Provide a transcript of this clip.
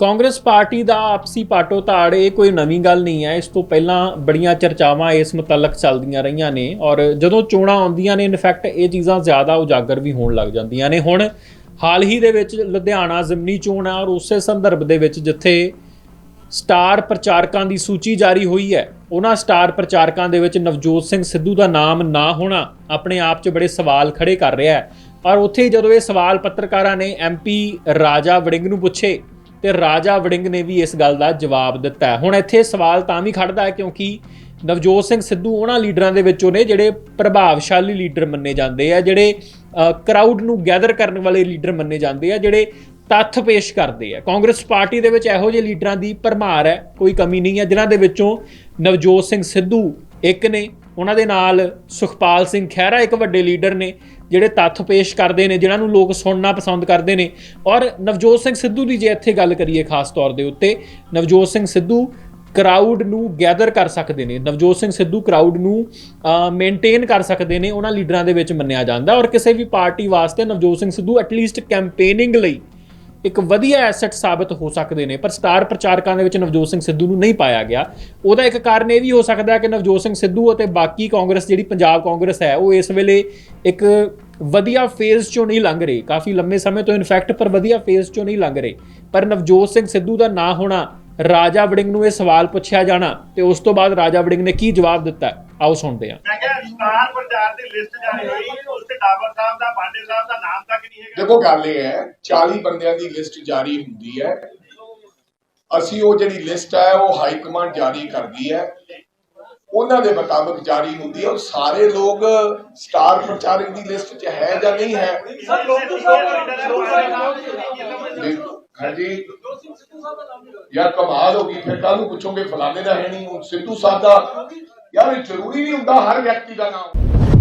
Congress party ਦਾ ਆਪਸੀ ਪਾਟੋ ਧਾੜ, ਇਹ ਕੋਈ ਨਵੀਂ ਗੱਲ ਨਹੀਂ ਹੈ। ਇਸ ਤੋਂ ਪਹਿਲਾਂ ਬੜੀਆਂ ਚਰਚਾਵਾਂ ਇਸ ਮੁਤਲਕ ਚੱਲਦੀਆਂ ਰਹੀਆਂ ਨੇ ਔਰ ਜਦੋਂ ਚੋਣਾਂ ਆਉਂਦੀਆਂ ਨੇ ਇਨਫੈਕਟ ਇਹ ਚੀਜ਼ਾਂ ਜ਼ਿਆਦਾ ਉਜਾਗਰ ਵੀ ਹੋਣ ਲੱਗ ਜਾਂਦੀਆਂ ਨੇ। ਹੁਣ ਹਾਲ ਹੀ ਦੇ ਵਿੱਚ ਲੁਧਿਆਣਾ ਜ਼ਿਮਨੀ ਚੋਣ ਹੈ ਔਰ ਉਸੇ ਸੰਦਰਭ ਦੇ ਵਿੱਚ ਜਿੱਥੇ ਸਟਾਰ ਪ੍ਰਚਾਰਕਾਂ ਦੀ ਸੂਚੀ ਜਾਰੀ ਹੋਈ ਹੈ, ਉਹਨਾਂ ਸਟਾਰ ਪ੍ਰਚਾਰਕਾਂ ਦੇ ਵਿੱਚ ਨਵਜੋਤ ਸਿੰਘ ਸਿੱਧੂ ਦਾ ਨਾਮ ਨਾ ਹੋਣਾ ਆਪਣੇ ਆਪ 'ਚ ਬੜੇ ਸਵਾਲ ਖੜੇ ਕਰ ਰਿਹਾ ਹੈ। ਔਰ ਉੱਥੇ ਜਦੋਂ ਇਹ ਸਵਾਲ ਪੱਤਰਕਾਰਾਂ ਨੇ ਐਮਪੀ ਰਾਜਾ ਵੜਿੰਗ ਨੂੰ ਪੁੱਛੇ ਤੇ ਰਾਜਾ ਵੜਿੰਗ ਨੇ ਵੀ ਇਸ ਗੱਲ ਦਾ ਜਵਾਬ ਦਿੱਤਾ ਹੁਣ ਇੱਥੇ ਸਵਾਲ ਤਾਂ ਵੀ ਖੜਦਾ ਹੈ ਕਿਉਂਕਿ ਨਵਜੋਤ ਸਿੰਘ ਸਿੱਧੂ ਉਹਨਾਂ ਲੀਡਰਾਂ ਦੇ ਵਿੱਚੋਂ ਨੇ ਜਿਹੜੇ ਪ੍ਰਭਾਵਸ਼ਾਲੀ ਲੀਡਰ ਮੰਨੇ ਜਾਂਦੇ ਆ, ਜਿਹੜੇ ਕਰਾਊਡ ਨੂੰ ਗੈਦਰ ਕਰਨ ਵਾਲੇ ਲੀਡਰ ਮੰਨੇ ਜਾਂਦੇ ਆ, ਜਿਹੜੇ ਤੱਥ ਪੇਸ਼ ਕਰਦੇ ਆ। ਕਾਂਗਰਸ ਪਾਰਟੀ ਦੇ ਵਿੱਚ ਇਹੋ ਜਿਹੇ ਲੀਡਰਾਂ ਦੀ ਭਰਮਾਰ ਹੈ, ਕੋਈ ਕਮੀ ਨਹੀਂ ਹੈ, ਜਿਨ੍ਹਾਂ ਦੇ ਵਿੱਚੋਂ ਨਵਜੋਤ ਸਿੰਘ ਸਿੱਧੂ ਇੱਕ ਨੇ ਉਹਨਾਂ ਦੇ ਨਾਲ ਸੁਖਪਾਲ ਸਿੰਘ ਖਹਿਰਾ ਇੱਕ ਵੱਡੇ ਲੀਡਰ ਨੇ, ਜਿਹੜੇ ਤੱਥ ਪੇਸ਼ ਕਰਦੇ ਨੇ, ਜਿਨ੍ਹਾਂ ਨੂੰ ਲੋਕ ਸੁਣਨਾ ਪਸੰਦ ਕਰਦੇ ਨੇ। ਔਰ ਨਵਜੋਤ ਸਿੰਘ ਸਿੱਧੂ ਦੀ ਜੇ ਇੱਥੇ ਗੱਲ ਕਰੀਏ ਖਾਸ ਤੌਰ ਦੇ ਉੱਤੇ, ਨਵਜੋਤ ਸਿੰਘ ਸਿੱਧੂ ਕਰਾਊਡ ਨੂੰ ਗੈਦਰ ਕਰ ਸਕਦੇ ਨੇ। ਨਵਜੋਤ ਸਿੰਘ ਸਿੱਧੂ ਕਰਾਊਡ ਨੂੰ ਮੇਨਟੇਨ ਕਰ ਸਕਦੇ ਨੇ, ਉਹਨਾਂ ਲੀਡਰਾਂ ਦੇ ਵਿੱਚ ਮੰਨਿਆ ਜਾਂਦਾ। ਔਰ ਕਿਸੇ ਵੀ ਪਾਰਟੀ ਵਾਸਤੇ Navjot Singh Sidhu at least campaigning ਲਈ ਇੱਕ ਵਧੀਆ ਐਸੈਟ ਸਾਬਤ ਹੋ ਸਕਦੇ ਨੇ, ਪਰ ਸਟਾਰ ਪ੍ਰਚਾਰਕਾਂ ਦੇ ਵਿੱਚ ਨਵਜੋਤ ਸਿੰਘ ਸਿੱਧੂ ਨੂੰ ਨਹੀਂ ਪਾਇਆ ਗਿਆ। ਉਹਦਾ ਇੱਕ ਕਾਰਨ ਇਹ ਵੀ ਹੋ ਸਕਦਾ ਹੈ ਕਿ ਨਵਜੋਤ ਸਿੰਘ ਸਿੱਧੂ ਅਤੇ ਬਾਕੀ ਕਾਂਗਰਸ, ਜਿਹੜੀ ਪੰਜਾਬ ਕਾਂਗਰਸ ਹੈ, ਉਹ ਇਸ ਵੇਲੇ ਇੱਕ ਵਧੀਆ ਫੇਜ਼ ਚੋਂ ਨਹੀਂ ਲੰਘ ਰਹੀ। ਕਾਫੀ ਲੰਮੇ ਸਮੇਂ ਤੋਂ ਇਨਫੈਕਟ ਪਰ ਵਧੀਆ ਫੇਜ਼ ਚੋਂ ਨਹੀਂ ਲੰਘ ਰਹੇ। ਪਰ ਨਵਜੋਤ ਸਿੰਘ ਸਿੱਧੂ ਦਾ ਨਾ ਹੋਣਾ, ਰਾਜਾ ਵੜਿੰਗ ਨੂੰ ਇਹ ਸਵਾਲ ਪੁੱਛਿਆ ਜਾਣਾ ਤੇ ਉਸ ਤੋਂ ਬਾਅਦ ਰਾਜਾ ਵੜਿੰਗ ਨੇ ਕੀ ਜਵਾਬ ਦਿੱਤਾ? ਆਓ ਸੁਣਦੇ ਹਾਂ ਮੈਂ ਕਿਹਾ ਸਟਾਰ ਪ੍ਰਚਾਰ ਦੀ ਲਿਸਟ ਜਾਰੀ ਹੋਈ ਉਸ ਤੇ ਡਾਬਰ ਸਾਹਿਬ ਦਾ ਪਾਂਡੇ ਸਾਹਿਬ ਦਾ ਨਾਮ ਤੱਕ ਨਹੀਂ ਹੈਗਾ? ਦੇਖੋ ਗੱਲ ਇਹ ਹੈ 40 ਬੰਦਿਆਂ ਦੀ ਲਿਸਟ ਜਾਰੀ ਹੁੰਦੀ ਹੈ। ਅਸੀਂ ਉਹ ਜਿਹੜੀ ਲਿਸਟ ਹੈ ਉਹ ਹਾਈ ਕਮਾਂਡ ਜਾਰੀ ਕਰਦੀ ਹੈ। ਉਹਨਾਂ ਦੇ ਮੁਤਾਬਕ ਜਾਰੀ ਹੁੰਦੀ ਹੈ। ਉਹ ਸਾਰੇ ਲੋਕ ਸਟਾਰ ਪ੍ਰਚਾਰਕ ਦੀ ਲਿਸਟ 'ਚ ਹੈ ਜਾਂ ਨਹੀਂ ਹੈ? ਸਰ ਲੋਕੂ ਸਾਹਿਬ ਦੇਖੋ, ਹਾਂਜੀ ਯਾਰ ਕਮਾਲ ਹੋ ਗਈ। ਫਿਰ ਕੱਲ ਨੂੰ ਪੁੱਛੋਗੇ ਫਲਾਣੇ ਦਾ ਹੈ ਨਹੀਂ ਸਿੱਧੂ ਸਾਹਿਬ ਦਾ ਯਾਰ ਜ਼ਰੂਰੀ ਨਹੀਂ ਹੁੰਦਾ ਹਰ ਵਿਅਕਤੀ ਦਾ ਨਾਮ।